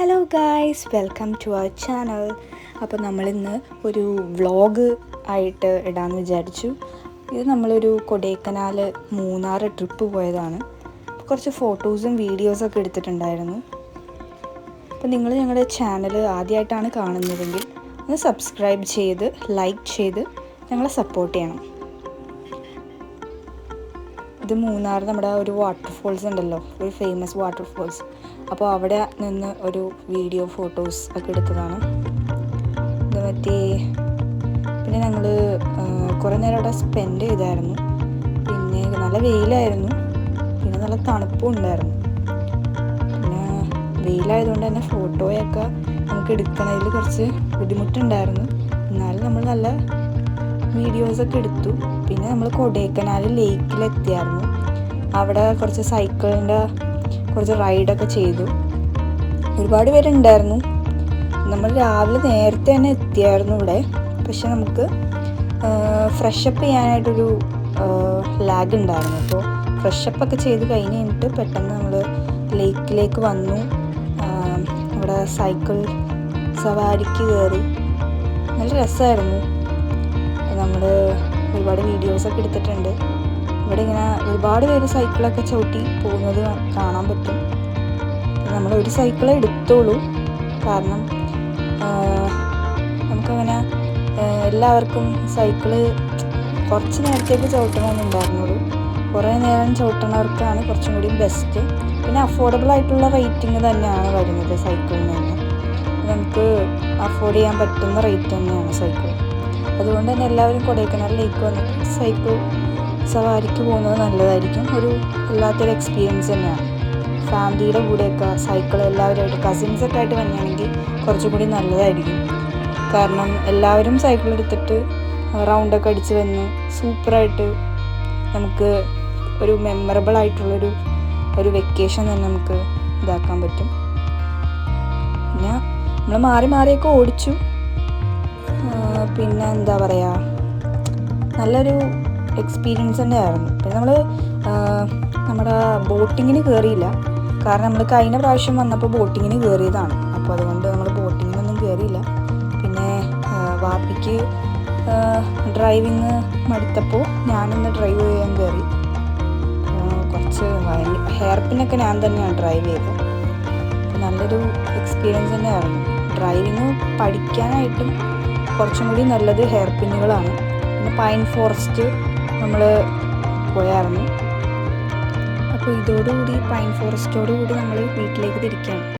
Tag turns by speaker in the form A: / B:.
A: Hello guys welcome to our channel അപ്പോൾ നമ്മളിന്ന് ഒരു വ്ളോഗ് ആയിട്ട് ഇടാമെന്ന് വിചാരിച്ചു. ഇത് നമ്മളൊരു കൊടൈക്കനാൽ മൂന്നാർ ട്രിപ്പ് പോയതാണ്. കുറച്ച് ഫോട്ടോസും വീഡിയോസൊക്കെ എടുത്തിട്ടുണ്ടായിരുന്നു. അപ്പോൾ നിങ്ങൾ ഞങ്ങളുടെ ചാനൽ ആദ്യമായിട്ടാണ് കാണുന്നതെങ്കിൽ ഒന്ന് സബ്സ്ക്രൈബ് ചെയ്ത് ലൈക്ക് ചെയ്ത് ഞങ്ങളെ സപ്പോർട്ട് ചെയ്യണം. ഇത് മൂന്നാർ നമ്മുടെ ഒരു വാട്ടർഫോൾസ് ഉണ്ടല്ലോ ഒരു ഫേമസ് വാട്ടർഫോൾസ് അപ്പോൾ അവിടെ നിന്ന് ഒരു വീഡിയോ ഫോട്ടോസ് ഒക്കെ എടുത്തതാണ്. മറ്റേ പിന്നെ ഞങ്ങൾ കുറേ നേരം അവിടെ സ്പെൻഡ് ചെയ്തായിരുന്നു. പിന്നെ നല്ല വെയിലായിരുന്നു. പിന്നെ നല്ല തണുപ്പും ഉണ്ടായിരുന്നു. പിന്നെ വെയിലായതുകൊണ്ട് തന്നെ ഫോട്ടോയൊക്കെ നമുക്ക് എടുക്കണതിൽ കുറച്ച് ബുദ്ധിമുട്ടുണ്ടായിരുന്നു. എന്നാലും നമ്മൾ നല്ല വീഡിയോസൊക്കെ എടുത്തു. പിന്നെ നമ്മൾ കൊടൈക്കനാൽ ലേക്കിലെത്തിയായിരുന്നു. അവിടെ കുറച്ച് സൈക്കിളിന്റെ കുറച്ച് റൈഡൊക്കെ ചെയ്തു. ഒരുപാട് പേരുണ്ടായിരുന്നു. നമ്മൾ രാവിലെ നേരത്തെ തന്നെ എത്തിയായിരുന്നു ഇവിടെ. പക്ഷെ നമുക്ക് ഫ്രഷപ്പ് ചെയ്യാനായിട്ടൊരു ലാഗ് ഉണ്ടായിരുന്നു. അപ്പോൾ ഫ്രഷപ്പ് ഒക്കെ ചെയ്ത് കഴിഞ്ഞ് കഴിഞ്ഞിട്ട് പെട്ടെന്ന് നമ്മൾ ലേക്കിലേക്ക് വന്നു. അവിടെ സൈക്കിൾ സവാരിക്ക് കയറി. നല്ല രസമായിരുന്നു. നമ്മൾ ഒരുപാട് വീഡിയോസൊക്കെ എടുത്തിട്ടുണ്ട്. ഇവിടെ ഇങ്ങനെ ഒരുപാട് പേര് സൈക്കിളൊക്കെ ചവിട്ടി പോകുന്നത് കാണാൻ പറ്റും. നമ്മൾ ഒരു സൈക്കിളേ എടുത്തോളൂ. കാരണം നമുക്കങ്ങനെ എല്ലാവർക്കും സൈക്കിൾ കുറച്ച് നേരത്തേക്ക് ചവിട്ടണമെന്നുണ്ടായിരുന്നുള്ളൂ കുറേ നേരം ചവിട്ടണവർക്കാണ് കുറച്ചും കൂടി ബെസ്റ്റ് പിന്നെ അഫോർഡബിൾ ആയിട്ടുള്ള റേറ്റിംഗ് തന്നെയാണ് വരുന്നത് സൈക്കിളിന് തന്നെ. നമുക്ക് അഫോർഡ് ചെയ്യാൻ പറ്റുന്ന റേറ്റ് തന്നെയാണ് സൈക്കിൾ അതുകൊണ്ട് തന്നെ എല്ലാവരും കൊടൈക്കനാലിലേക്ക് വന്നിട്ട് സൈക്കിൾ സവാരിക്ക് പോകുന്നത് നല്ലതായിരിക്കും. ഒരു വല്ലാത്തൊരു എക്സ്പീരിയൻസ് തന്നെയാണ്. ഫാമിലിയുടെ കൂടെയൊക്കെ സൈക്കിൾ എല്ലാവരുമായിട്ട് കസിൻസൊക്കെ ആയിട്ട് വന്നെയാണെങ്കിൽ കുറച്ചും കൂടി നല്ലതായിരിക്കും. കാരണം എല്ലാവരും സൈക്കിൾ എടുത്തിട്ട് റൗണ്ടൊക്കെ അടിച്ച് വന്ന് സൂപ്പറായിട്ട് നമുക്ക് ഒരു മെമ്മറബിൾ ആയിട്ടുള്ളൊരു ഒരു വെക്കേഷൻ തന്നെ നമുക്ക് ഇതാക്കാൻ പറ്റും. പിന്നെ നമ്മൾ മാറി മാറിയൊക്കെ ഓടിച്ചു. പിന്നെ എന്താ പറയുക നല്ലൊരു എക്സ്പീരിയൻസ് തന്നെ ആയിരുന്നു പിന്നെ നമ്മൾ നമ്മുടെ ബോട്ടിങ്ങിന് കയറിയില്ല കാരണം നമ്മൾ കഴിഞ്ഞ പ്രാവശ്യം വന്നപ്പോൾ ബോട്ടിങ്ങിന് കയറിയതാണ് അപ്പോൾ അതുകൊണ്ട് നമ്മൾ ബോട്ടിങ്ങിനൊന്നും കയറിയില്ല പിന്നെ വാപ്പിക്ക് ഡ്രൈവിങ് മടുത്തപ്പോൾ ഞാനൊന്ന് ഡ്രൈവ് ചെയ്യാൻ കയറി കുറച്ച് ഹെയർ ഞാൻ തന്നെയാണ് ഡ്രൈവ് ചെയ്തത്. നല്ലൊരു എക്സ്പീരിയൻസ് തന്നെയായിരുന്നു. ഡ്രൈവിങ് പഠിക്കാനായിട്ടും കുറച്ചും കൂടി നല്ലത് ഹെയർ പിന്നുകളാണ് പിന്നെ പൈൻ ഫോറസ്റ്റ് നമ്മൾ പോയായിരുന്നു. അപ്പോൾ ഇതോടുകൂടി പൈൻ ഫോറസ്റ്റോടുകൂടി നമ്മൾ വീട്ടിലേക്ക് തിരിക്കുകയാണ്